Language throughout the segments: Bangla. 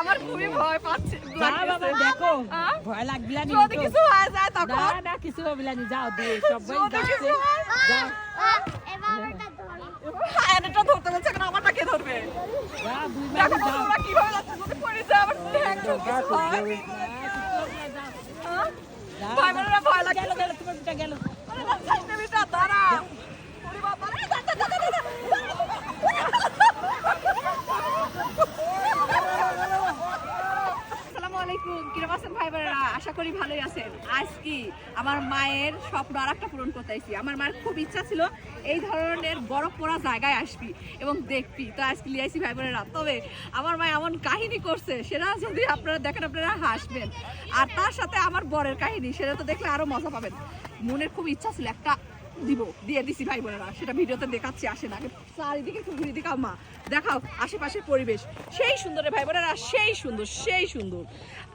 আমার খুবই ভয় পাচ্ছে। বাবা দেখো ভয় লাগবে না যদি কিছু হয়ে যায় তখন। না কিছু হবে না যাও দিয়ে সবাই যাচ্ছে। যাও। এটা ধরতে বলছে কেন আমারটা কে ধরবে? দেখো তোমরা কীভাবে যাচ্ছে যদি পড়ে যায় আবার ঠ্যাং কিছু হয়। হ্যাঁ? ভাই বোনেরা ভয় লাগে গেল গেল তোমার গেল আরে না, সাইডে বিটা, দাঁড়া। ওরে বাবা, আরে দাঁড়া, দাঁড়া, দাঁড়া, দাঁড়া। আসসালামু আলাইকুম কিরম আছেন ভাই বোনেরা? আশা করি ভালোই আছেন। আজ কি আমার মায়ের স্বপ্ন আর একটা পূরণ করতে আইছি। আমার মায়ের খুব ইচ্ছা ছিল এই ধরনের বরফ পড়া জায়গায় আসবি এবং দেখবি। তো আজকে লিয়ে ভাই বোনেরা। তবে আমার মা এমন কাহিনী করছে, সেটা যদি আপনারা দেখেন, আপনারা হাসবেন। আর তার সাথে আমার বরের কাহিনী, সেটা তো দেখলে আরও মজা পাবেন। মনের খুব ইচ্ছা ছিল একটা দিব, দিয়ে দিছি ভাই বোনেরা। সেটা ভিডিওতে দেখাচ্ছি আসে না চারিদিকে ঘুরে দেখাও মা দেখাও আশেপাশের পরিবেশ। সেই সুন্দর ভাই বোনেরা, সেই সুন্দর সেই সুন্দর।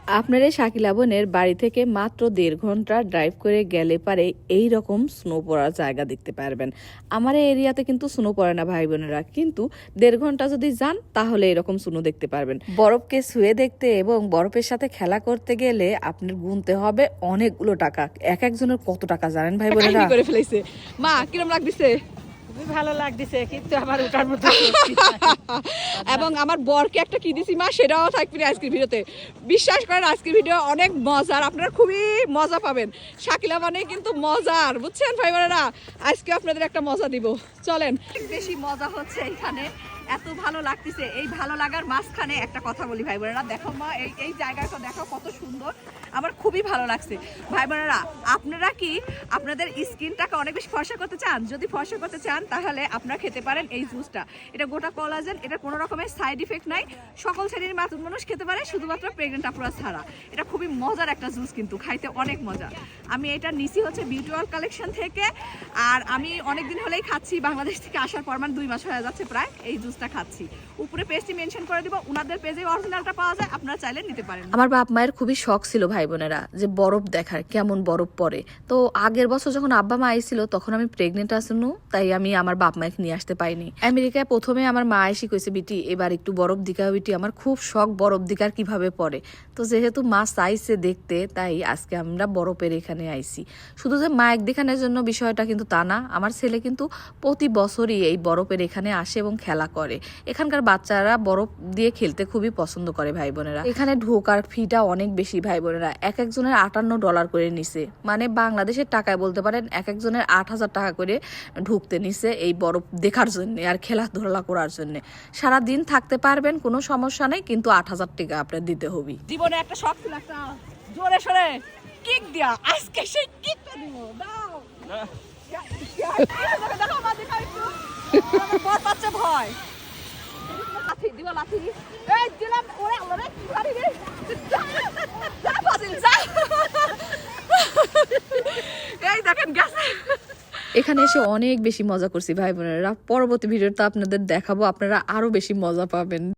আপনার শাকিলা বোনের বাড়ি থেকে মাত্র দেড় ঘণ্টা ড্রাইভ করে গেলে পারে এই রকম স্নো পড়ার জায়গা দেখতে পারবেন। আমার এরিয়াতে কিন্তু স্নো পড়ে না ভাই বোনেরা, কিন্তু দেড় ঘণ্টা যদি যান, তাহলে এরকম স্নো দেখতে পারবেন। বরফকে শুয়ে দেখতে এবং বরফের সাথে খেলা করতে গেলে আপনার গুনতে হবে অনেকগুলো টাকা। এক একজনের কত টাকা জানেন ভাই বোনেরা? করে ফেলেছে মা, কিরম লাগতেছে? ভালো লাগতেছে কিন্তু আমার ওটার মধ্যে এবং আমার বরকে একটা কি দিছি মা সেটাও থাকবে না আজকের ভিডিওতে। বিশ্বাস করেন আজকের ভিডিও অনেক মজার আপনারা খুবই মজা পাবেন। শাকিলা মানে কিন্তু মজার বুঝছেন ভাই বোনেরা? আজকে আপনাদের একটা মজা দিব। চলেন। বেশি মজা হচ্ছে এখানে। এত ভালো লাগতেছে। এই ভালো লাগার মাঝখানে একটা কথা বলি ভাই বোনেরা। দেখো মা, এই এই জায়গাটা দেখো কত সুন্দর। আমার খুবই ভালো লাগছে। ভাই বোনেরা, আপনারা কি আপনাদের স্কিনটাকে অনেক বেশি ফর্সা করতে চান? যদি ফর্সা করতে চান, তাহলে আপনারা খেতে পারেন এই জুসটা। এটা গোটা কলাজেন, এটা কোনো রকমের সাইড ইফেক্ট নাই। সকল শ্রেণির মানুষ খেতে পারে, শুধুমাত্র প্রেগনেন্ট আপুরা ছাড়া। এটা খুবই মজার একটা জুস কিন্তু, খাইতে অনেক মজা। আমি এটা নিছি হচ্ছে বিউটিওয়াল কালেকশন থেকে। আর আমি অনেক দিন হলেই খাচ্ছি, বাংলাদেশ থেকে আসার পর মানে দুই মাস হয়ে যাচ্ছে প্রায় এই জুসটা খাচ্ছি। উপরে পেজটি মেনশন করে দিব ওনাদের পেজে অরিজিনালটা পাওয়া যায়, আপনারা চাইলে নিতে পারেন। আমার বাপ মায়ের খুবই শখ ছিল ভাই বোনেরা যে বরফ দেখার, কেমন বরফ পড়ে। তো আগের বছর যখন আব্বা মা আইছিল, তখন আমি প্রেগনেন্ট আসনু তাই আমি আমার বাপ মাকে নিয়ে আসতে পাইনি আমেরিকায় প্রথমে আমার মা এসে কইছে, বিটি, এবার একটু বরফ দিকা, বিটি, আমার খুব শখ বরফ দিকার কীভাবে পড়ে? তো যেহেতু মা চাইছে দেখতে, তাই আজকে আমরা বরফের এখানে আইছি। শুধু যে মায়ের দেখানোর জন্য বিষয়টা কিন্তু তা না, আমার ছেলে কিন্তু প্রতি বছরই এই বরফের এখানে আসে এবং খেলা করে। এখানকার বাচ্চারা বরফ দিয়ে খেলতে খুবই পছন্দ করে ভাই বোনেরা এখানে ঢোকার ফিটা অনেক বেশি ভাই বোনেরা এক একজনের আটান্ন ডলার করে নিছে। মানে বাংলাদেশের টাকায় বলতে পারেন এক একজনের আট হাজার টাকা করে ঢুকতে নিছে এই বরফ দেখার জন্য আর খেলাধুলা করার জন্য। সারা দিন থাকতে পারবেন কোনো সমস্যা নেই কিন্তু আট হাজার টাকা আপনার দিতে হবে। জীবনে একটা শখ ছিল একটা জোরে সরে কিক দিয়া। আজকে সেই কিকটা দিব। দাও। দেখো মা দেখা একটু। আমার বর ভয় লাথি দিব লাথি এই দিলাম ওরে ওরে যা ফাজিল যা। এই দেখেন, গেছে। এখানে এসে অনেক বেশি মজা করছি, ভাই বোনেরা। পরবর্তী ভিডিওটা আপনাদের দেখাবো, আপনারা আরও বেশি মজা পাবেন।